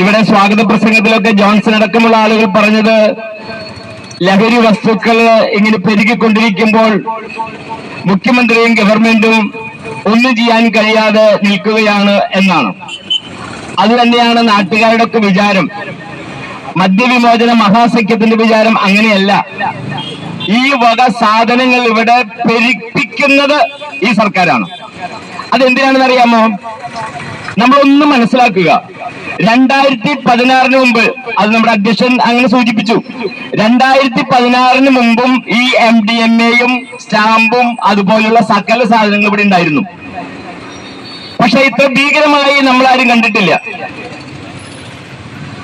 ഇവിടെ സ്വാഗത പ്രസംഗത്തിലൊക്കെ ജോൺസൺ അടക്കമുള്ള ആളുകൾ പറഞ്ഞത് ലഹരി വസ്തുക്കൾ ഇങ്ങനെ പെരുകിക്കൊണ്ടിരിക്കുമ്പോൾ മുഖ്യമന്ത്രിയും ഗവൺമെന്റും ഒന്നും ചെയ്യാൻ കഴിയാതെ നിൽക്കുകയാണ് എന്നാണ്. അത് തന്നെയാണ് നാട്ടുകാരുടെ ഒക്കെ വിചാരം. മദ്യവിമോചന മഹാസഖ്യത്തിന്റെ വിചാരം അങ്ങനെയല്ല. ഈ വക സാധനങ്ങൾ ഇവിടെ പെരുപ്പിക്കുന്നത് ഈ സർക്കാരാണ്. അതെന്തിനാണെന്ന് അറിയാമോ നമ്മളൊന്നും മനസ്സിലാക്കുക. രണ്ടായിരത്തി പതിനാറിന് മുമ്പ് അത് നമ്മുടെ അധ്യക്ഷൻ അങ്ങനെ സൂചിപ്പിച്ചു. രണ്ടായിരത്തി പതിനാറിന് മുമ്പും ഈ എം ഡി എം എയും സ്റ്റാമ്പും അതുപോലെയുള്ള സകല സാധനങ്ങൾ ഇവിടെ ഉണ്ടായിരുന്നു. പക്ഷെ ഇത്ര ഭീകരമായി നമ്മൾ ആരും കണ്ടിട്ടില്ല.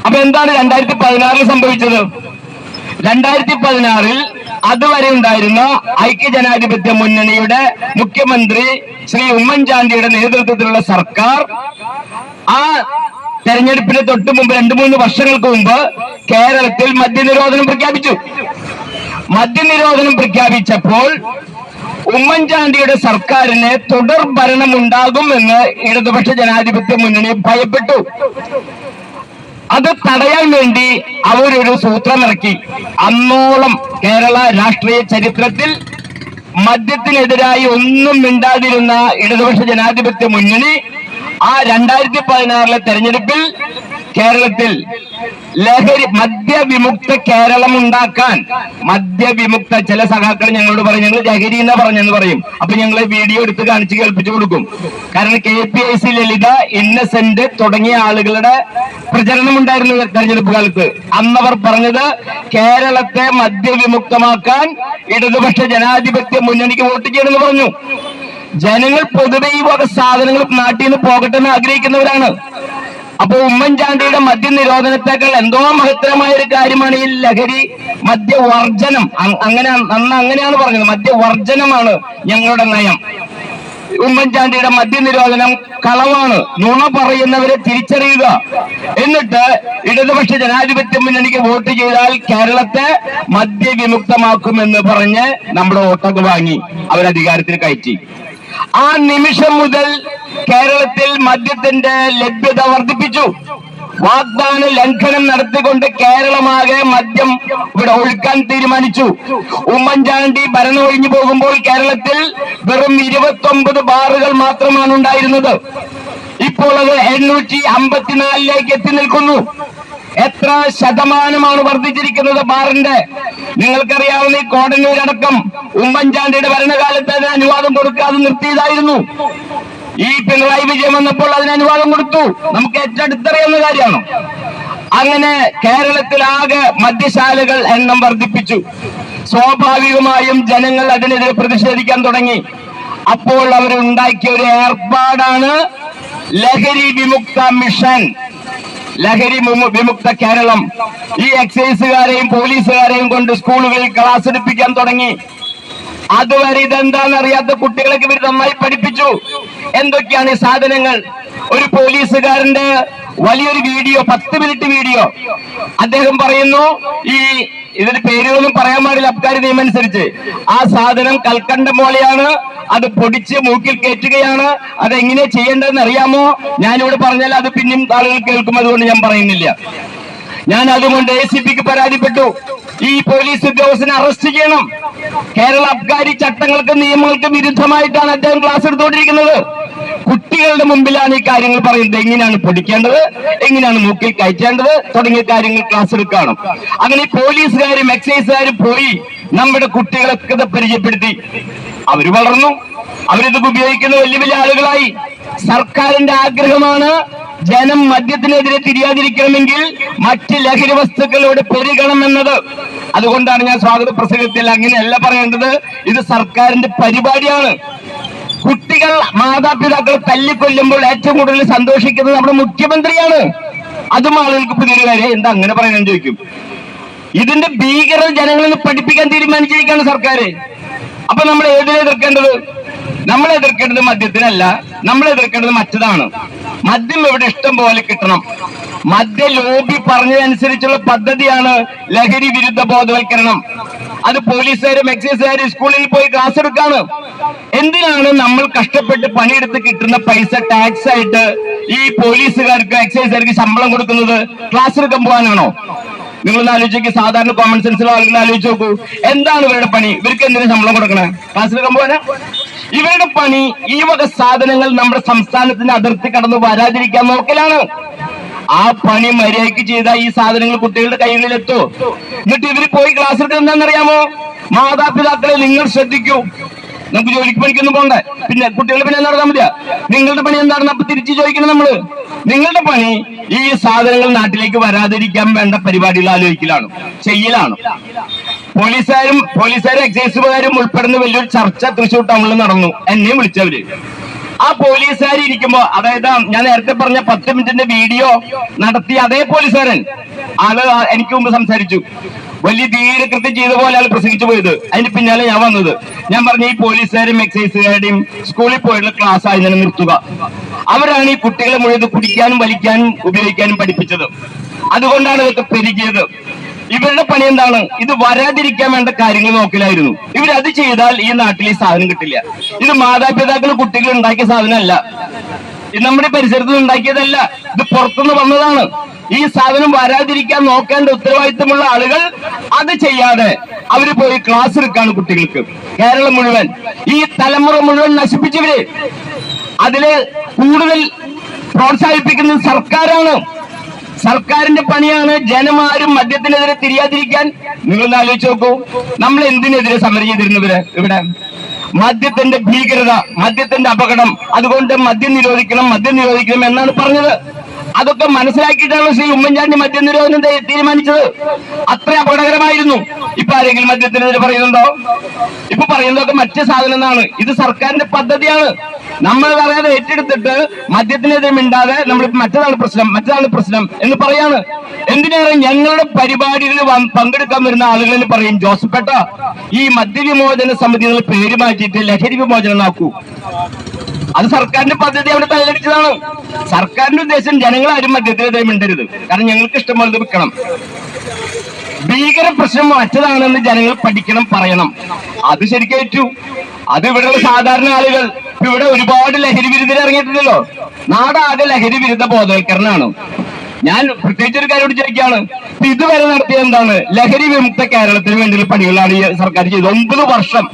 അപ്പൊ എന്താണ് രണ്ടായിരത്തി പതിനാറിൽ സംഭവിച്ചത്? രണ്ടായിരത്തി പതിനാറിൽ അതുവരെ ഉണ്ടായിരുന്ന ഐക്യ ഐക്യജനാധിപത്യ മുന്നണിയുടെ മുഖ്യമന്ത്രി ശ്രീ ഉമ്മൻചാണ്ടിയുടെ നേതൃത്വത്തിലുള്ള സർക്കാർ ആ തെരഞ്ഞെടുപ്പിന് തൊട്ട് മുമ്പ് രണ്ടു മൂന്ന് വർഷങ്ങൾക്ക് മുമ്പ് കേരളത്തിൽ മദ്യനിരോധനം പ്രഖ്യാപിച്ചു. മദ്യനിരോധനം പ്രഖ്യാപിച്ചപ്പോൾ ഉമ്മൻചാണ്ടിയുടെ സർക്കാരിന് തുടർ ഭരണം ഉണ്ടാകുമെന്ന് ഇടതുപക്ഷ ജനാധിപത്യ മുന്നണി ഭയപ്പെട്ടു. അത് തടയാൻ വേണ്ടി അവരൊരു സൂത്രമിറക്കി. അന്നോളം കേരള രാഷ്ട്രീയ ചരിത്രത്തിൽ മദ്യത്തിനെതിരായി ഒന്നും മിണ്ടാതിരുന്ന ഇടതുപക്ഷ ജനാധിപത്യ മുന്നണി ആ രണ്ടായിരത്തി പതിനാറിലെ തെരഞ്ഞെടുപ്പിൽ കേരളത്തിൽ ലഹരി മദ്യവിമുക്ത കേരളം ഉണ്ടാക്കാൻ മദ്യവിമുക്ത ചില സഖാക്കൾ ഞങ്ങളോട് പറയും. ഞങ്ങൾ ലഹരി എന്നാ പറഞ്ഞെന്ന് പറയും. അപ്പൊ ഞങ്ങൾ വീഡിയോ എടുത്ത് കാണിച്ച് കേൾപ്പിച്ചു കൊടുക്കും. കാരണം K P A C Lalitha Innocent തുടങ്ങിയ ആളുകളുടെ പ്രചരണം ഉണ്ടായിരുന്നു തെരഞ്ഞെടുപ്പ് കാലത്ത്. അന്നവർ പറഞ്ഞത് കേരളത്തെ മദ്യവിമുക്തമാക്കാൻ ഇടതുപക്ഷ ജനാധിപത്യ മുന്നണിക്ക് വോട്ട് ചെയ്യണമെന്ന് പറഞ്ഞു. ജനങ്ങൾ പൊതുവെ ഈ വക സാധനങ്ങൾ നാട്ടിൽ നിന്ന് പോകട്ടെ എന്ന് ആഗ്രഹിക്കുന്നവരാണ്. അപ്പൊ ഉമ്മൻചാണ്ടിയുടെ മദ്യനിരോധനത്തെക്കാൾ എന്തോ മഹത്തരമായ ഒരു കാര്യമാണ് ഈ ലഹരി മദ്യവർജനം. അങ്ങനെ അന്ന് അങ്ങനെയാണ് പറഞ്ഞത്. മദ്യവർജനമാണ് ഞങ്ങളുടെ നയം. ഉമ്മൻചാണ്ടിയുടെ മദ്യനിരോധനം കളവാണ്. നുണ പറയുന്നവരെ തിരിച്ചറിയുക. എന്നിട്ട് ഇടതുപക്ഷ ജനാധിപത്യ മുന്നണിക്ക് വോട്ട് ചെയ്താൽ കേരളത്തെ മദ്യവിമുക്തമാക്കുമെന്ന് പറഞ്ഞ് നമ്മുടെ വോട്ടൊക്കെ വാങ്ങി അവർ അധികാരത്തിൽ കയറ്റി. ആ നിമിഷം മുതൽ കേരളത്തിൽ മദ്യത്തിന്റെ ലഭ്യത വർദ്ധിപ്പിച്ചു. വാഗ്ദാന ലംഘനം നടത്തിക്കൊണ്ട് കേരളമാകെ മദ്യം ഇവിടെ ഒഴുക്കാൻ തീരുമാനിച്ചു. ഉമ്മൻചാണ്ടി ഭരണം ഒഴിഞ്ഞു പോകുമ്പോൾ കേരളത്തിൽ വെറും ഇരുപത്തി ബാറുകൾ മാത്രമാണ് ഉണ്ടായിരുന്നത്. ഇപ്പോൾ അത് എണ്ണൂറ്റി അമ്പത്തിനാലിലേക്ക് എത്തി നിൽക്കുന്നു. എത്ര ശതമാനമാണ് വർദ്ധിച്ചിരിക്കുന്നത് ബാറിന്റെ? നിങ്ങൾക്കറിയാവുന്ന ഈ കോടന്നൂരടക്കം ഉമ്മൻചാണ്ടിയുടെ ഭരണകാലത്ത് അതിന് അനുവാദം കൊടുക്കാതെ നിർത്തിയതായിരുന്നു. ഈ പിണറായി വിജയൻ വന്നപ്പോൾ അതിന് അനുവാദം കൊടുത്തു. നമുക്ക് ഏറ്റവും അടുത്തറിയാവുന്ന കാര്യമാണ്. അങ്ങനെ കേരളത്തിലാകെ മദ്യശാലകൾ എണ്ണം വർദ്ധിപ്പിച്ചു. സ്വാഭാവികമായും ജനങ്ങൾ അതിനെതിരെ പ്രതിഷേധിക്കാൻ തുടങ്ങി. അപ്പോൾ അവർ ഉണ്ടാക്കിയ ഒരു ഏർപ്പാടാണ് ലഹരി വിമുക്ത മിഷൻ. ലഹരി വിമു- വിമുക്ത കേരളം. ഈ എക്സൈസുകാരെയും പോലീസുകാരെയും കൊണ്ട് സ്കൂളുകളിൽ ക്ലാസ് എടുപ്പിക്കാൻ തുടങ്ങി. അതുവരെ ഇതെന്താണെന്ന് അറിയാത്ത കുട്ടികളൊക്കെ ഇവർ നന്നായി പഠിപ്പിച്ചു. എന്തൊക്കെയാണ് ഈ സാധനങ്ങൾ? ഒരു പോലീസുകാരന്റെ വലിയൊരു വീഡിയോ പത്ത് മിനിറ്റ് വീഡിയോ. അദ്ദേഹം പറയുന്നു ഈ ഇതിന് പേരുകളൊന്നും പറയാൻ പാടില്ല. അബ്കാരി നിയമം അനുസരിച്ച്. ആ സാധനം കൽക്കണ്ട പോലെയാണ് അത് പൊടിച്ച് മൂക്കിൽ കയറ്റുകയാണ്. എങ്ങനെ ചെയ്യേണ്ടതെന്ന് അറിയാമോ? ഞാനിവിടെ പറഞ്ഞാൽ അത് പിന്നെയും ആളുകൾ കേൾക്കും. അതുകൊണ്ട് ഞാൻ പറയുന്നില്ല. ഞാൻ അതുകൊണ്ട് എ സി പിക്ക് പരാതിപ്പെട്ടു. ഈ പോലീസ് ഉദ്യോഗസ്ഥനെ അറസ്റ്റ് ചെയ്യണം. കേരള അബ്കാരി ചട്ടങ്ങൾക്ക് നിയമങ്ങൾക്ക് വിരുദ്ധമായിട്ടാണ് അദ്ദേഹം ക്ലാസ് എടുത്തുകൊണ്ടിരിക്കുന്നത്. കുട്ടികളുടെ മുമ്പിലാണ് ഈ കാര്യങ്ങൾ പറയുന്നത്. എങ്ങനെയാണ് പൊടിക്കേണ്ടത് എങ്ങനെയാണ് മൂക്കിൽ കയറ്റേണ്ടത്? തുടങ്ങിയ കാര്യങ്ങൾ ക്ലാസ് എടുക്കണം അങ്ങനെ പോലീസുകാരും എക്സൈസുകാരും പോയി നമ്മുടെ കുട്ടികളൊക്കെ ഇത് പരിചയപ്പെടുത്തി. അവർ വളർന്നു. അവരിത് ഉപയോഗിക്കുന്ന വലിയ വലിയ ആളുകളായി. സർക്കാരിന്റെ ആഗ്രഹമാണ് ജനം മദ്യത്തിനെതിരെ തിരിയാതിരിക്കണമെങ്കിൽ മറ്റ് ലഹരി വസ്തുക്കളോട് പെരുകണം പെരുകണമെന്നത് അതുകൊണ്ടാണ് ഞാൻ സ്വാഗത പ്രസംഗത്തിൽ അങ്ങനെയല്ല പറയേണ്ടത്. ഇത് സർക്കാരിന്റെ പരിപാടിയാണ്. കുട്ടികൾ മാതാപിതാക്കൾ തല്ലിക്കൊല്ലുമ്പോൾ ഏറ്റവും കൂടുതൽ സന്തോഷിക്കുന്നത് നമ്മുടെ മുഖ്യമന്ത്രിയാണ്. അതും ആളുകൾക്ക് പുതിയൊരു കാര്യം എന്താ അങ്ങനെ പറയണമെന്ന് ചോദിക്കും. ഇതിന്റെ ഭീകരത ജനങ്ങളിൽ പഠിപ്പിക്കാൻ തീരുമാനിച്ചിരിക്കുകയാണ് സർക്കാർ അപ്പൊ നമ്മൾ ഏതിനെ എതിർക്കേണ്ടത്? നമ്മൾ എതിർക്കേണ്ടത് മദ്യത്തിനല്ല നമ്മൾ എതിർക്കേണ്ടത് മറ്റതാണ്. മദ്യം ഇവിടെ ഇഷ്ടം പോലെ കിട്ടണം. മദ്യ ലോബി പറഞ്ഞതനുസരിച്ചുള്ള പദ്ധതിയാണ് ലഹരി വിരുദ്ധ ബോധവൽക്കരണം. അത് പോലീസുകാരും എക്സൈസുകാരും സ്കൂളിൽ പോയി ക്ലാസ് എടുക്കാണ്. എന്തിനാണ് നമ്മൾ കഷ്ടപ്പെട്ട് പണിയെടുത്ത് കിട്ടുന്ന പൈസ ടാക്സ് ആയിട്ട് ഈ പോലീസുകാർക്ക് എക്സൈസുകാർക്ക് ശമ്പളം കൊടുക്കുന്നത് ക്ലാസ് എടുക്കാൻ പോകാനാണോ? നിങ്ങളൊന്ന് ആലോചിക്ക് സാധാരണ കോമൺ സെൻസിലുള്ള ആളുകൾ ആലോചിച്ച് നോക്കൂ. എന്താണ് ഇവരുടെ പണി? ഇവർക്ക് എന്തിനു ശമ്പളം കൊടുക്കണേ? ക്ലാസ് എടുക്കാൻ പോകാനാ? ഇവരുടെ പണി ഈ വക സാധനങ്ങൾ നമ്മുടെ സംസ്ഥാനത്തിന്റെ അതിർത്തി കടന്ന് വരാതിരിക്കാൻ നോക്കലാണ്. ആ പണി മര്യാദയ്ക്ക് ചെയ്ത ഈ സാധനങ്ങൾ കുട്ടികളുടെ കൈകളിൽ എത്തോ എന്നിട്ട് ഇവർ പോയി ക്ലാസ് എടുക്കുന്നത് എന്താണെന്നറിയാമോ? മാതാപിതാക്കളെ നിങ്ങൾ ശ്രദ്ധിക്കൂ. നമുക്ക് ജോലിക്ക് പണിക്കൊന്നും പോണ്ടേ പിന്നെ കുട്ടികളുടെ പണി എന്താ മതിയാ നിങ്ങളുടെ പണി എന്താണെന്ന് അപ്പൊ തിരിച്ചു ചോദിക്കണം നമ്മൾ. നിങ്ങളുടെ പണി ഈ സാധനങ്ങൾ നാട്ടിലേക്ക് വരാതിരിക്കാൻ വേണ്ട പരിപാടികൾ ആലോചിക്കലാണ്. ചെയ്യലാണ്. പോലീസുകാരും പോലീസുകാരും എക്സൈസുകാരും ഉൾപ്പെടുന്ന വലിയൊരു ചർച്ച തൃശ്ശൂർ ടൗണിൽ നടന്നു. എന്നെയും വിളിച്ചവര്. ആ പോലീസുകാർ ഇരിക്കുമ്പോ അതായത് ഞാൻ നേരത്തെ പറഞ്ഞ പത്ത് മിനിറ്റിന്റെ വീഡിയോ നടത്തിയ അതേ പോലീസുകാരൻ. ആൾ എനിക്ക് മുമ്പ് സംസാരിച്ചു. വലിയ ധീരകൃത്യം ചെയ്ത പോലെ ആൾ പ്രസംഗിച്ചു പോയത്. അതിന് പിന്നാലെ ഞാൻ വന്നത്. ഞാൻ പറഞ്ഞ ഈ പോലീസുകാരും എക്സൈസുകാരുടെയും സ്കൂളിൽ പോയുള്ള ക്ലാസ് ആയി തന്നെ നിർത്തുക. അവരാണ് ഈ കുട്ടികളെ മുഴുവൻ കുടിക്കാനും വലിക്കാനും ഉപയോഗിക്കാനും പഠിപ്പിച്ചത്. അതുകൊണ്ടാണ് ഇതൊക്കെ പെരുകിയത്. ഇവരുടെ പണി എന്താണ്? ഇത് വരാതിരിക്കാൻ വേണ്ട കാര്യങ്ങൾ നോക്കലായിരുന്നു. ഇവരത് ചെയ്താൽ ഈ നാട്ടിൽ ഈ സാധനം കിട്ടില്ല. ഇത് മാതാപിതാക്കൾ കുട്ടികൾ ഉണ്ടാക്കിയ സാധനമല്ല. ഇത് നമ്മുടെ പരിസരത്ത് ഉണ്ടാക്കിയതല്ല. ഇത് പുറത്തുനിന്ന് വന്നതാണ്. ഈ സാധനം വരാതിരിക്കാൻ നോക്കേണ്ട ഉത്തരവാദിത്തമുള്ള ആളുകൾ അത് ചെയ്യാതെ അവർ പോയി ക്ലാസ് എടുക്കാണ് കുട്ടികൾക്ക്. കേരളം മുഴുവൻ. ഈ തലമുറ മുഴുവൻ നശിപ്പിച്ചവര്. അതിൽ കൂടുതൽ പ്രോത്സാഹിപ്പിക്കുന്നത് സർക്കാരാണ്. സർക്കാരിന്റെ പണിയാണ് ജനമാരും മദ്യത്തിനെതിരെ തിരിയാതിരിക്കാൻ. നിങ്ങളൊന്ന് ആലോചിച്ച് നോക്കൂ. നമ്മൾ എന്തിനെതിരെ സമരം ചെയ്തിരുന്നവര് ഇവിടെ മദ്യത്തിന്റെ ഭീകരത മദ്യത്തിന്റെ അപകടം അതുകൊണ്ട് മദ്യം നിരോധിക്കണം മദ്യം നിരോധിക്കണം എന്നാണ് പറഞ്ഞത്. അതൊക്കെ മനസ്സിലാക്കിയിട്ടാണ് ശ്രീ ഉമ്മൻചാണ്ടി മദ്യ നിരോധനം തെ- തീരുമാനിച്ചത്. അത്ര അപകടകരമായിരുന്നു. ഇപ്പൊ ആരെങ്കിലും മദ്യത്തിനെതിരെ പറയുന്നുണ്ടോ? ഇപ്പൊ പറയുന്നതൊക്കെ മറ്റു സാധനം എന്നാണ്. ഇത് സർക്കാരിന്റെ പദ്ധതിയാണ്. നമ്മൾ പറയാതെ ഏറ്റെടുത്തിട്ട് മദ്യത്തിനെതിരെ മിണ്ടാതെ നമ്മൾ മറ്റതാണ് പ്രശ്നം മറ്റതാണ് പ്രശ്നം എന്ന് പറയാണ്. എന്തിനേറെ ഞങ്ങളുടെ പരിപാടികളിൽ വന്ന് പങ്കെടുക്കാൻ വരുന്ന ആളുകളിൽ പറയും ജോസഫ് പേട്ട ഈ മദ്യവിമോചന സമിതികൾ പേര് മാറ്റിയിട്ട് ലഹരി വിമോചനം നോക്കൂ അത് സർക്കാരിന്റെ പദ്ധതി അവിടെ തല്ലടിച്ചതാണ് സർക്കാരിന്റെ ഉദ്ദേശം ജനങ്ങൾ ആരും മദ്യത്തിനെതിരെ മിണ്ടരുത്. കാരണം ഞങ്ങൾക്ക് ഇഷ്ടമുള്ളത് വിൽക്കണം. ഭീകര പ്രശ്നം മറ്റതാണെന്ന് ജനങ്ങൾ പഠിക്കണം പറയണം. അത് ശരിക്കേറ്റു അത് ഇവിടെയുള്ള സാധാരണ ആളുകൾ. ഇവിടെ ഒരുപാട് ലഹരി വിരുദ്ധർ ഇറങ്ങിയിട്ടില്ലല്ലോ നാടാകെ ലഹരി വിരുദ്ധ ബോധവൽക്കരണമാണ്. ഞാൻ പ്രത്യേകിച്ച് ഒരു കാര്യം ചോദിക്കുകയാണ്. ഇതുവരെ നടത്തിയത് എന്താണ്? ലഹരി വിമുക്ത കേരളത്തിന് വേണ്ടിയുള്ള പണികളാണ് ഈ സർക്കാർ ചെയ്തത്. ഒമ്പത് വർഷം.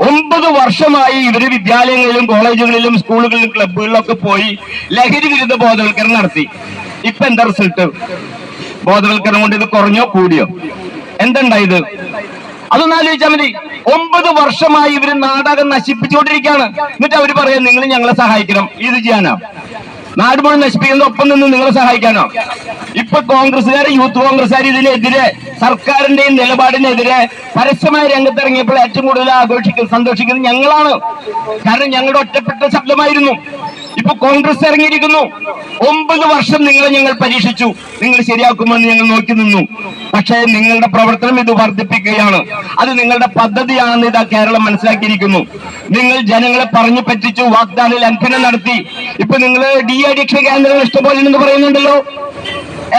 ഒമ്പത് വർഷമായി ഇവർ വിദ്യാലയങ്ങളിലും കോളേജുകളിലും സ്കൂളുകളിലും ക്ലബുകളിലും ഒക്കെ പോയി ലഹരി വിരുദ്ധ ബോധവൽക്കരണം നടത്തി. ഇപ്പൊ എന്താ റിസൾട്ട്? ബോധവൽക്കരണം കൊണ്ട് ഇത് കുറഞ്ഞോ കൂടിയോ? എന്തുണ്ടായത്? അതൊന്ന് ആലോചിച്ചാൽ മതി. ഒമ്പത് വർഷമായി ഇവർ നാടകം നശിപ്പിച്ചുകൊണ്ടിരിക്കുകയാണ്. എന്നിട്ട് അവർ പറയാം നിങ്ങൾ ഞങ്ങളെ സഹായിക്കണം. ഇത് ചെയ്യാനോ. നാട് മുഴുവൻ നശിപ്പിക്കുന്ന ഒപ്പം നിന്ന് നിങ്ങളെ സഹായിക്കാനോ? ഇപ്പൊ കോൺഗ്രസ്സുകാർ യൂത്ത് കോൺഗ്രസ്സുകാർ ഇതിനെതിരെ സർക്കാരിന്റെയും നിലപാടിനെതിരെ പരസ്യമായ രംഗത്തിറങ്ങിയപ്പോൾ ഏറ്റവും കൂടുതൽ ആഘോഷിക്കുന്നത് സന്തോഷിക്കുന്നത് ഞങ്ങളാണ്. കാരണം ഞങ്ങളുടെ ഒറ്റപ്പെട്ട ശബ്ദമായിരുന്നു. ഇപ്പൊ കോൺഗ്രസ് ഇറങ്ങിയിരിക്കുന്നു. ഒമ്പത് വർഷം നിങ്ങളെ ഞങ്ങൾ പരീക്ഷിച്ചു. നിങ്ങൾ ശരിയാക്കുമെന്ന് ഞങ്ങൾ നോക്കി നിന്നു. പക്ഷേ നിങ്ങളുടെ പ്രവർത്തനം ഇത് വർദ്ധിപ്പിക്കുകയാണ്. അത് നിങ്ങളുടെ പദ്ധതിയാണെന്ന് ഇതാ കേരളം മനസ്സിലാക്കിയിരിക്കുന്നു. നിങ്ങൾ ജനങ്ങളെ പറഞ്ഞു പറ്റിച്ചു വാഗ്ദാന ലംഘനം നടത്തി. ഇപ്പൊ നിങ്ങൾ ഡി അഡിക്ഷൻ കേന്ദ്രങ്ങൾ ഇഷ്ടപോലെ പറയുന്നുണ്ടല്ലോ.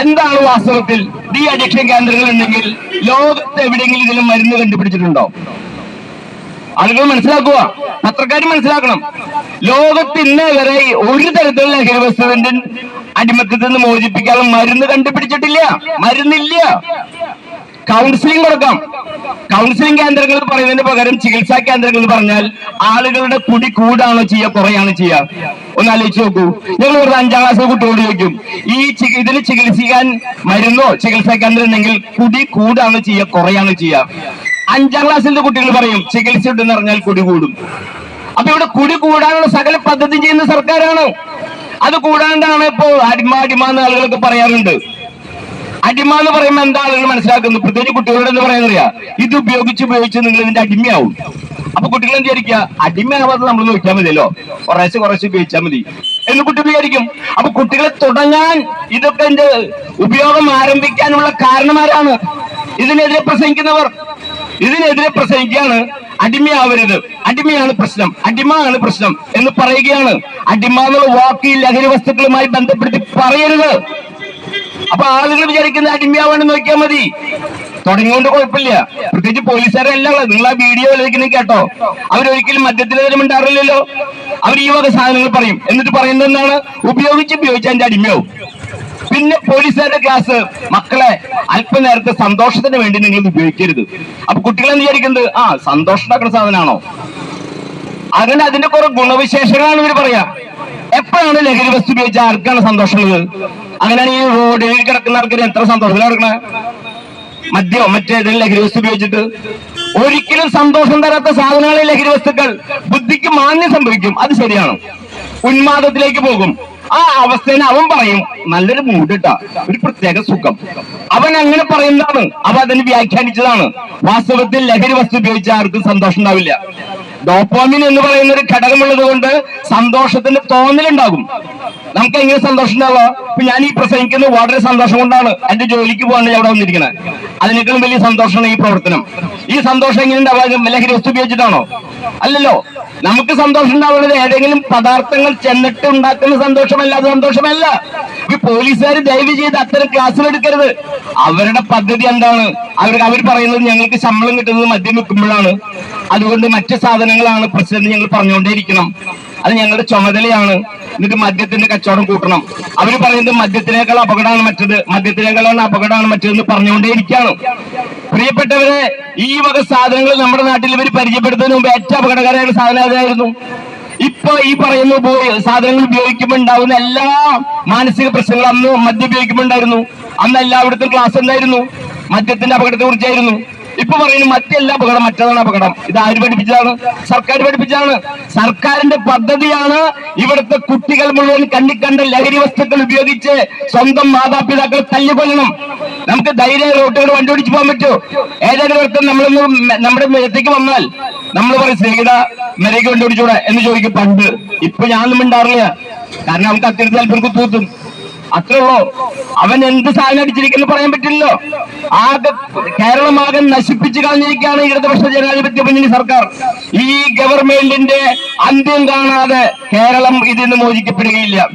എന്താണ് വാസ്തവത്തിൽ ഡി അഡിക്ഷൻ കേന്ദ്രങ്ങൾ ഉണ്ടെങ്കിൽ ലോകത്ത് എവിടെയെങ്കിലും ഇതിലും മരുന്ന് കണ്ടുപിടിച്ചിട്ടുണ്ടോ? ആളുകൾ മനസ്സിലാക്കുക പത്രക്കാർ മനസ്സിലാക്കണം. ലോകത്ത് വരെ ഒരു തരത്തിലുള്ള ലഹരി വസ്തുവിന്റെ അടിമത്തത്തിൽ നിന്ന് മോചിപ്പിക്കാനുള്ള മരുന്ന് കണ്ടുപിടിച്ചിട്ടില്ല. മരുന്നില്ല. കൗൺസിലിംഗ് കൊടുക്കാം. കൗൺസിലിംഗ് കേന്ദ്രങ്ങൾ പറയുന്നതിന് പകരം ചികിത്സാ കേന്ദ്രങ്ങൾ പറഞ്ഞാൽ ആളുകളുടെ കുടി കൂടാണോ ചെയ്യുക കുറയാണോ ചെയ്യുക? ഒന്ന് ആലോചിച്ച് നോക്കൂ. ഞങ്ങൾ ഒരു അഞ്ചാം ക്ലാസ് കുട്ടികളോട് ചോദിക്കും ഈ ഇതിന് ചികിത്സിക്കാൻ മരുന്നോ ചികിത്സാ കേന്ദ്രം ഉണ്ടെങ്കിൽ കുടി കൂടാണോ ചെയ്യുക കുറയാണോ ചെയ്യുക? അഞ്ചാം ക്ലാസ്സിലെ കുട്ടികൾ പറയും ചികിത്സ ഉണ്ടെന്ന് പറഞ്ഞാൽ കുടി കൂടും. അപ്പൊ ഇവിടെ കുടി കൂടാനുള്ള സകല പദ്ധതി ചെയ്യുന്ന സർക്കാരാണ്? അത് കൂടാണ്ടാണ് ഇപ്പോ അടിമ അടിമ എന്ന് ആളുകളൊക്കെ പറയാറുണ്ട്. അടിമ എന്ന് പറയുമ്പോൾ എന്താ ആളുകൾ മനസ്സിലാക്കുന്നു പ്രത്യേകിച്ച് കുട്ടികളോട് എന്ന് പറയാനറിയാ ഇത് ഉപയോഗിച്ച് ഉപയോഗിച്ച് നിങ്ങൾ ഇതിന്റെ അടിമയാവും. അപ്പൊ കുട്ടികൾ എന്ത് വിചാരിക്കുക? അടിമയാവാതെ നമ്മൾ നോക്കിയാൽ മതിയല്ലോ. കുറേശ്ശെ കുറേശ്ശെ ഉപയോഗിച്ചാൽ മതി. എന്ന് കുട്ടി വിചാരിക്കും. അപ്പൊ കുട്ടികളെ തുടങ്ങാൻ ഇതൊക്കെ എന്റെ ഉപയോഗം ആരംഭിക്കാനുള്ള കാരണമാരാണ് ഇതിനെതിരെ പ്രസംഗിക്കുന്നവർ. ഇതിനെതിരെ പ്രസംഗിക്കുകയാണ്. അടിമയാവരുത്. അടിമയാണ് പ്രശ്നം. അടിമ ആണ് പ്രശ്നം എന്ന് പറയുകയാണ്. അടിമ എന്നുള്ള വാക്ക് ഈ ലഹരി വസ്തുക്കളുമായി ബന്ധപ്പെടുത്തി പറയരുത്. അപ്പൊ ആളുകൾ വിചാരിക്കുന്ന അടിമയാവാണ് നോക്കിയാൽ മതി. തുടങ്ങിയോണ്ട് കുഴപ്പമില്ല. പ്രത്യേകിച്ച് പോലീസുകാരല്ല നിങ്ങൾ ആ വീഡിയോ വിളിക്കുന്നത് കേട്ടോ. അവരൊരിക്കലും മദ്യത്തിനെതിരെ ഉണ്ടാറില്ലല്ലോ അവർ ഈ വക സാധനങ്ങൾ പറയും. എന്നിട്ട് പറയുന്നത് എന്താണ്? ഉപയോഗിച്ച് ഉപയോഗിച്ച് അതിന്റെ അടിമയാവും. പിന്നെ പോലീസുകാരുടെ ക്ലാസ് മക്കളെ അല്പനേരത്തെ സന്തോഷത്തിന് വേണ്ടി നിങ്ങൾ ഉപയോഗിക്കരുത്. അപ്പൊ കുട്ടികൾ എന്ത് വിചാരിക്കുന്നത് ആ സന്തോഷമാക്കുന്ന സാധനമാണോ? അങ്ങനെ അതിന്റെ കുറെ ഗുണവിശേഷങ്ങളാണ് ഇവർ പറയാ. എപ്പോഴാണ് ലഹരി വസ്തു ഉപയോഗിച്ച ആർക്കാണ് സന്തോഷമുള്ളത്? അങ്ങനെയാണ് ഈ റോഡിൽ കിടക്കുന്ന ആൾക്കാർ എത്ര സന്തോഷം കിടക്കണേ? മദ്യമോ മറ്റേതെങ്കിലും ലഹരി വസ്തു ഉപയോഗിച്ചിട്ട്? ഒരിക്കലും സന്തോഷം തരാത്ത സാധനങ്ങളെ ലഹരി വസ്തുക്കൾ. ബുദ്ധിക്ക് മാന്യം സംഭവിക്കും. അത് ശരിയാണ്. ഉന്മാദത്തിലേക്ക് പോകും. ആ അവസ്ഥയിൽ അവൻ പറയും. നല്ലൊരു മൂടിട്ട. ഒരു പ്രത്യേക സുഖം. അവൻ അങ്ങനെ പറയുന്നതാണ്. അവ അതിന് വ്യാഖ്യാനിച്ചതാണ്. വാസ്തവത്തിൽ ലഹരി വസ്തു ഉപയോഗിച്ച ആർക്കും സന്തോഷം ഉണ്ടാവില്ല. ഡോപ്പോമിൻ എന്ന് പറയുന്ന ഒരു ഘടകമുള്ളത് കൊണ്ട് സന്തോഷത്തിന്റെ തോന്നലുണ്ടാകും. നമുക്ക് എങ്ങനെ സന്തോഷം ഉണ്ടാവുക ഇപ്പൊ ഞാൻ ഈ പ്രസംഗിക്കുന്നത് വളരെ സന്തോഷം കൊണ്ടാണ് എന്റെ ജോലിക്ക് പോകാണ്ട് അവിടെ വന്നിരിക്കുന്നത്. അതിനേക്കാളും വലിയ സന്തോഷമാണ് ഈ പ്രവർത്തനം. ഈ സന്തോഷം എങ്ങനെ ഉണ്ടാവുക? ലഹരി വസ്തു ഉപയോഗിച്ചിട്ടാണോ? അല്ലല്ലോ. നമുക്ക് സന്തോഷം ഉണ്ടാവുന്നത് ഏതെങ്കിലും പദാർത്ഥങ്ങൾ ചെന്നിട്ട് ഉണ്ടാക്കുന്ന സന്തോഷമല്ല അത് സന്തോഷമല്ല. ഈ പോലീസുകാർ ദയവ് ചെയ്ത് അത്തരം ക്ലാസ്സുകൾ എടുക്കരുത്. അവരുടെ പദ്ധതി എന്താണ്? അവർക്ക് അവർ പറയുന്നത് ഞങ്ങൾക്ക് ശമ്പളം കിട്ടുന്നത് മദ്യം വെക്കുമ്പോഴാണ് അതുകൊണ്ട് മറ്റു സാധനങ്ങളാണ് പ്രസിഡന്റ് ഞങ്ങൾ പറഞ്ഞുകൊണ്ടേയിരിക്കണം. അത് ഞങ്ങളുടെ ചുമതലയാണ്. എന്നിട്ട് മദ്യത്തിന്റെ കച്ചവടം കൂട്ടണം. അവർ പറയുന്നത് മദ്യത്തിനേക്കാൾ അപകടമാണ് മറ്റത്. മദ്യത്തിനേക്കാളാണ് അപകടമാണ് മറ്റതെന്ന് പറഞ്ഞുകൊണ്ടേയിരിക്കുകയാണ്. പ്രിയപ്പെട്ടവരെ ഈ വക സാധനങ്ങൾ നമ്മുടെ നാട്ടിൽ ഇവർ പരിചയപ്പെടുത്തുന്നതിന് മുമ്പ് ഏറ്റവും അപകടകരമായ സാധനം അതായിരുന്നു. ഇപ്പൊ ഈ പറയുന്ന സാധനങ്ങൾ ഉപയോഗിക്കുമ്പോൾ ഉണ്ടാവുന്ന എല്ലാ മാനസിക പ്രശ്നങ്ങളും അന്ന് മദ്യം ഉപയോഗിക്കുമ്പോൾ ഉണ്ടായിരുന്നു. അന്ന് എല്ലായിടത്തും ക്ലാസ് ഉണ്ടായിരുന്നു. മദ്യത്തിന്റെ അപകടത്തെ കുറിച്ചായിരുന്നു. ഇപ്പൊ പറയുന്നു മറ്റെല്ലാ അപകടം മറ്റേതാണ് അപകടം. ഇത് ആര് പഠിപ്പിച്ചതാണ്? സർക്കാർ പഠിപ്പിച്ചതാണ്. സർക്കാരിന്റെ പദ്ധതിയാണ് ഇവിടുത്തെ കുട്ടികൾ മുഴുവൻ കണ്ണിക്കണ്ട ലഹരി വസ്തുക്കൾ ഉപയോഗിച്ച് സ്വന്തം മാതാപിതാക്കൾ തല്ലിക്കൊല്ലണം. നമുക്ക് ധൈര്യം റോട്ടുകൾ വണ്ടി ഓടിച്ചു പോകാൻ പറ്റുമോ ഏതൊരു ഒരുത്തൻ നമ്മളൊന്ന് നമ്മുടെ മേത്തേക്ക് വന്നാൽ നമ്മൾ പറയും സ്നേഹിത മെരയ്ക്ക് വണ്ടി ഓടിച്ചൂടെ എന്ന് ചോദിക്കും പണ്ട്. ഇപ്പൊ ഞാനൊന്നും മിണ്ടാറില്ല. കാരണം നമുക്ക് അത്യന്തം അല്പം തൂത്തും അത്രേ ഉള്ളൂ. അവൻ എന്ത് സാധനം അടിച്ചിരിക്കുന്നു പറയാൻ പറ്റില്ലല്ലോ. ആകെ കേരളമാകെ നശിപ്പിച്ചു കളഞ്ഞിരിക്കുകയാണ് ഇടതുപക്ഷ ജനാധിപത്യ മുന്നണി സർക്കാർ. ഈ ഗവൺമെന്റിന്റെ അന്ത്യം കാണാതെ കേരളം ഇതിൽ നിന്ന് മോചിക്കപ്പെടുകയില്ല.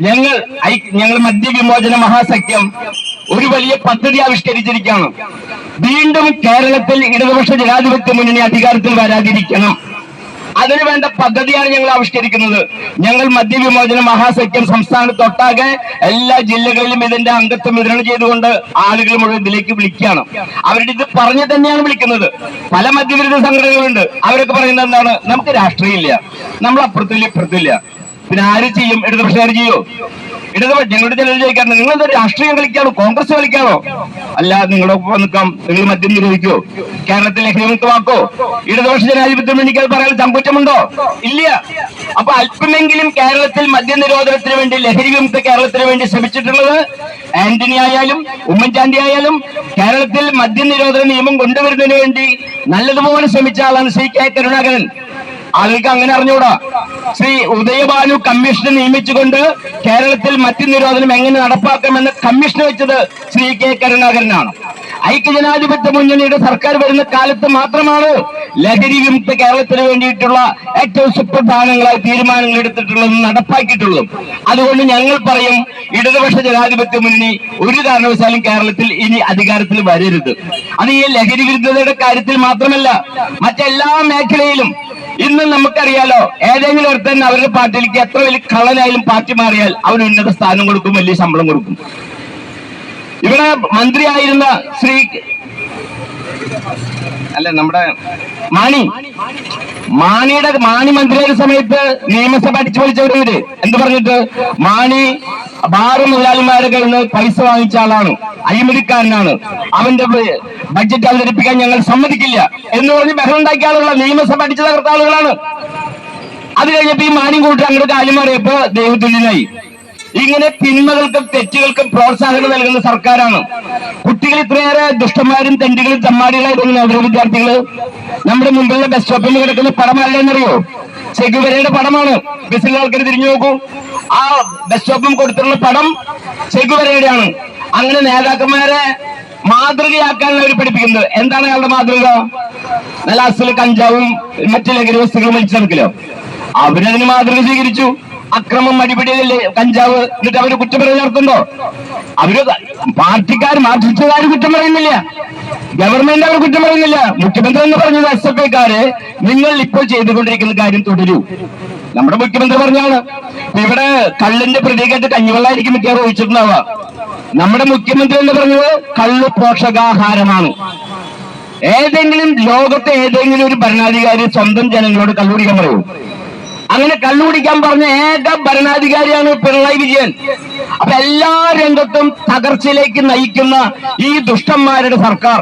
ഞങ്ങൾ ഞങ്ങൾ മദ്യവിമോചന മഹാസഖ്യം ഒരു വലിയ പദ്ധതി ആവിഷ്കരിച്ചിരിക്കുകയാണ്. വീണ്ടും കേരളത്തിൽ ഇടതുപക്ഷ ജനാധിപത്യ മുന്നണി അധികാരത്തിൽ വരാതിരിക്കണം. അതിനു വേണ്ട പദ്ധതിയാണ് ഞങ്ങൾ ആവിഷ്കരിക്കുന്നത്. ഞങ്ങൾ മദ്യവിമോചന മഹാസഖ്യം സംസ്ഥാനത്തൊട്ടാകെ എല്ലാ ജില്ലകളിലും ഇതിന്റെ അംഗത്വം വിതരണം ചെയ്തുകൊണ്ട് ആളുകൾ മുഴുവൻ ഇതിലേക്ക് വിളിക്കുകയാണ്. അവരുടെ ഇത് പറഞ്ഞു തന്നെയാണ് വിളിക്കുന്നത്. പല മദ്യവിരുദ്ധ സംഘടനകളുണ്ട്. അവരൊക്കെ പറയുന്നത് എന്താണ്? നമുക്ക് രാഷ്ട്രീയമില്ല. നമ്മൾ അപ്പുറത്തില്ല ഇപ്പുറത്തില്ല. പിന്നെ ആര് ചെയ്യും? ഇടതുപക്ഷം ആര് ചെയ്യോ? ഇടതുപക്ഷ ഞങ്ങളുടെ ചിലർ ചോദിക്കാറുണ്ട് നിങ്ങൾ എന്താ രാഷ്ട്രീയം കളിക്കാണോ? കോൺഗ്രസ് കളിക്കാണോ? അല്ല നിങ്ങളൊപ്പം നിൽക്കാം. നിങ്ങൾ മദ്യം നിരോധിക്കോ. കേരളത്തിൽ ലഹരിമുക്തമാക്കോ ഇടതുപക്ഷ ജനാധിപത്യം എനിക്ക് പറയാൻ ചങ്കുറ്റമുണ്ടോ ഇല്ല. അപ്പൊ അല്പമെങ്കിലും കേരളത്തിൽ മദ്യ നിരോധനത്തിന് വേണ്ടി ലഹരി വിമുക്ത കേരളത്തിന് വേണ്ടി ശ്രമിച്ചിട്ടുള്ളത് ആന്റണി ആയാലും ഉമ്മൻചാണ്ടി ആയാലും കേരളത്തിൽ മദ്യ നിരോധന നിയമം കൊണ്ടുവരുന്നതിന് വേണ്ടി നല്ലതുപോലെ ശ്രമിച്ച ആളാണ് ശ്രീ കെ കരുണാകരൻ. ആളുകൾക്ക് അങ്ങനെ അറിഞ്ഞൂടാ ശ്രീ ഉദയഭാനു കമ്മീഷനെ നിയമിച്ചുകൊണ്ട് കേരളത്തിൽ മറ്റു നിരോധനം എങ്ങനെ നടപ്പാക്കാമെന്ന് കമ്മീഷൻ വെച്ചത് ശ്രീ കെ കരുണാകരനാണ്. ഐക്യജനാധിപത്യ മുന്നണിയുടെ സർക്കാർ വരുന്ന കാലത്ത് മാത്രമാണ് ലഹരി വിമുക്ത കേരളത്തിന് വേണ്ടിയിട്ടുള്ള ഏറ്റവും സുപ്രധാനങ്ങളായ തീരുമാനങ്ങൾ എടുത്തിട്ടുള്ളതും നടപ്പാക്കിയിട്ടുള്ളതും. അതുകൊണ്ട് ഞങ്ങൾ പറയും ഇടതുപക്ഷ ജനാധിപത്യ മുന്നണി ഒരു കാരണവശാലും കേരളത്തിൽ ഇനി അധികാരത്തിൽ വരരുത്. അത് ഈ ലഹരി വിരുദ്ധതയുടെ കാര്യത്തിൽ മാത്രമല്ല മറ്റെല്ലാ മേഖലയിലും ഇന്ന് നമുക്കറിയാലോ ഏതെങ്കിലും ഒരുത്തൻ അവരുടെ പാർട്ടിയിലേക്ക് എത്ര വലിയ കള്ളനായാലും പാർട്ടി മാറിയാൽ അവന് ഉന്നത സ്ഥാനം കൊടുക്കും വലിയ ശമ്പളം കൊടുക്കും. ഇവിടെ മന്ത്രിയായിരുന്ന ശ്രീ അല്ല നമ്മുടെ മാണി. മാണിയുടെ മാണി മന്ത്രിയുടെ സമയത്ത് നിയമസഭ അടിച്ചു പൊളിച്ചവര് എന്ത് പറഞ്ഞിട്ട്? മാണി ബാറ് മുതലാളിമാരെ കയ്യിൽ പൈസ വാങ്ങിച്ച ആളാണ്. അഴിമതിക്കാരനാണ്. അവന്റെ ബഡ്ജറ്റ് അവതരിപ്പിക്കാൻ ഞങ്ങൾ സമ്മതിക്കില്ല എന്ന് പറഞ്ഞ് ബഹളം ഉണ്ടാക്കിയ ആളുകളാണ്. നിയമസഭ അടിച്ചു തകർത്ത ആളുകളാണ്. അത് കഴിഞ്ഞപ്പോ ഈ മാണിയും കൂട്ടി അങ്ങോട്ട് കാലിമാറിയപ്പോ മാറിയപ്പോ ദൈവതുല്യനായി ഇങ്ങനെ തിന്മകൾക്കും തെറ്റുകൾക്കും പ്രോത്സാഹനം നൽകുന്ന സർക്കാരാണ്. കുട്ടികൾ ഇത്രയേറെ ദുഷ്ടന്മാരും തെണ്ടികളും തമ്മാടികളായിരുന്നു നഗര വിദ്യാർത്ഥികൾ നമ്മുടെ മുമ്പിലുള്ള ബസ് സ്റ്റോപ്പിൽ കിടക്കുന്ന പടം ആരുടെയെന്നറിയോ ചെഗുവരയുടെ പടമാണ്. ബസ്സിലെ ആൾക്കാർ തിരിഞ്ഞു നോക്കൂ. ആ ബസ് സ്റ്റോപ്പും കൊടുത്തിട്ടുള്ള പടം ചെഗുവരയുടെയാണ് അങ്ങനെ നേതാക്കന്മാരെ മാതൃകയാക്കാൻ അവർ പഠിപ്പിക്കുന്നത്. എന്താണ് അയാളുടെ മാതൃക? നല്ല അസൽ കഞ്ചാവും മറ്റു ലഹരി വസ്തുക്കളും വലിച്ചു നടക്കില്ലോ അവരതിന് മാതൃക സ്വീകരിച്ചു. അക്രമം അടിപിടിയിലെ കഞ്ചാവ് എന്നിട്ട് അവർ കുറ്റം പറയുന്നവർക്കുണ്ടോ അവർ പാർട്ടിക്കാർ മാർക്സിസ്റ്റുകാർ കുറ്റം പറയുന്നില്ല. ഗവൺമെന്റ് അവർ കുറ്റം പറയുന്നില്ല. മുഖ്യമന്ത്രി എന്ന് പറഞ്ഞത് എസ് എഫ് ഐക്കാര് നിങ്ങൾ ഇപ്പോൾ ചെയ്തുകൊണ്ടിരിക്കുന്ന കാര്യം തുടരൂ. നമ്മുടെ മുഖ്യമന്ത്രി പറഞ്ഞാണ് ഇവിടെ കള്ളിന്റെ പ്രതീകത്തിൽ കഞ്ഞിവെള്ളമായിരിക്കും മിക്കവാറും ഒഴിച്ചിട്ടുണ്ടാവുക. നമ്മുടെ മുഖ്യമന്ത്രി എന്ന് പറഞ്ഞത് കള്ള് പോഷകാഹാരമാണ്. ഏതെങ്കിലും ലോകത്തെ ഏതെങ്കിലും ഒരു ഭരണാധികാരി സ്വന്തം ജനങ്ങളോട് കള്ളുപിടിക്കാൻ പറയൂ. അങ്ങനെ കള്ളുപിടിക്കാൻ പറഞ്ഞ ഏക ഭരണാധികാരിയാണ് പിണറായി വിജയൻ. അപ്പൊ എല്ലാ രംഗത്തും തകർച്ചയിലേക്ക് നയിക്കുന്ന ഈ ദുഷ്ടന്മാരുടെ സർക്കാർ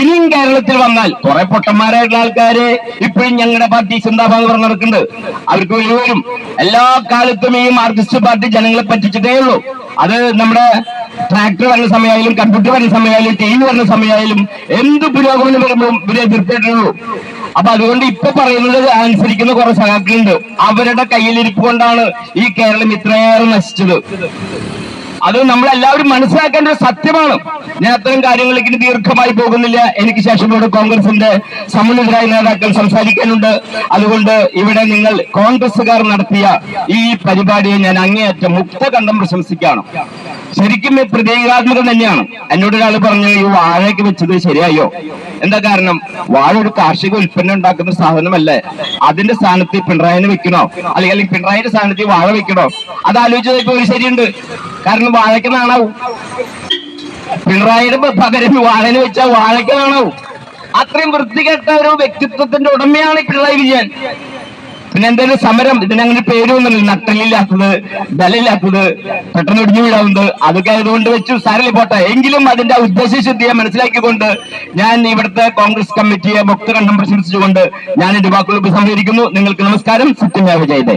ഇനിയും കേരളത്തിൽ വന്നാൽ കുറെ പൊട്ടന്മാരായിട്ടുള്ള ആൾക്കാര് ഇപ്പോഴും ഞങ്ങളുടെ പാർട്ടി ചിന്താഭാഗം പറഞ്ഞ് നടക്കുന്നുണ്ട്. അവർക്ക് വരും. എല്ലാ കാലത്തും ഈ മാർക്സിസ്റ്റ് പാർട്ടി ജനങ്ങളെ പറ്റിച്ചിട്ടേ ഉള്ളൂ. അത് നമ്മുടെ ട്രാക്ടർ വരുന്ന സമയമായാലും കമ്പ്യൂട്ടർ വരുന്ന സമയമായാലും ടി വി വരുന്ന സമയമായാലും എന്ത് പുരോഗമനം വരുമ്പോഴും ഇവരെ എതിർത്തിട്ടുള്ളൂ അപ്പൊ അതുകൊണ്ട് ഇപ്പൊ പറയുന്നത് അനുസരിക്കുന്ന കുറെ സഹാക്കളുണ്ട് അവരുടെ കയ്യിലിരിപ്പ് കൊണ്ടാണ് ഈ കേരളം ഇത്രയേറെ നശിച്ചത്. അത് നമ്മൾ എല്ലാവരും മനസ്സിലാക്കേണ്ട ഒരു സത്യമാണ്. ഞാൻ അത്തരം കാര്യങ്ങളിലേക്ക് ഇനി ദീർഘമായി പോകുന്നില്ല. എനിക്ക് ശേഷം ഇവിടെ കോൺഗ്രസിന്റെ സമുന്നതരായ നേതാക്കൾ സംസാരിക്കാനുണ്ട്. അതുകൊണ്ട് ഇവിടെ നിങ്ങൾ കോൺഗ്രസുകാർ നടത്തിയ ഈ പരിപാടിയെ ഞാൻ അങ്ങേയറ്റം മുക്തകണ്ഠം പ്രശംസിക്കുകയാണ്. ശരിക്കും പ്രതീകാത്മകം തന്നെയാണ്. എന്നോട് ഒരാൾ പറഞ്ഞു ഈ വാഴയൊക്കെ വെച്ചത് ശരിയായോ? എന്താ കാരണം? വാഴ ഒരു കാർഷിക ഉൽപ്പന്നം ഉണ്ടാക്കുന്ന സാധനമല്ലേ? അതിന്റെ സ്ഥാനത്ത് പിണറായി വെക്കണോ? അല്ലെങ്കിൽ അല്ലെങ്കിൽ പിണറായിന്റെ സ്ഥാനത്ത് വാഴ വെക്കണോ? അത് ആലോചിച്ചത് ഇപ്പൊ ഒരു ശരിയുണ്ട്. കാരണം വാഴയ്ക്ക് നാണാവും. പിണറായിയുടെ പകരം വാഴന് വെച്ചാൽ വാഴയ്ക്ക് നാണാവും. അത്രയും വൃത്തികെട്ട ഒരു വ്യക്തിത്വത്തിന്റെ ഉടമയാണ് പിണറായി വിജയൻ. പിന്നെ എന്തായാലും സമരം? ഇതിനങ്ങനെ പേരൊന്നുമില്ല. നട്ടലില്ലാത്തത് ബലമില്ലാത്തത് പെട്ടെന്ന് ഒടിഞ്ഞു വീഴാവുന്നത് അതൊക്കെ ആയതുകൊണ്ട് വെച്ചു. സാരല്ലേ പോട്ടെ. എങ്കിലും അതിന്റെ ഉദ്ദേശശുദ്ധിയെ മനസ്സിലാക്കിക്കൊണ്ട് ഞാൻ ഇവിടുത്തെ കോൺഗ്രസ് കമ്മിറ്റിയെ ഭക്തകണ്ഠം പ്രശംസിച്ചുകൊണ്ട് ഞാൻ എന്റെ വാക്കുകൾ സംസാരിക്കുന്നു നിങ്ങൾക്ക് നമസ്കാരം. സത്യമേവ ജയതേ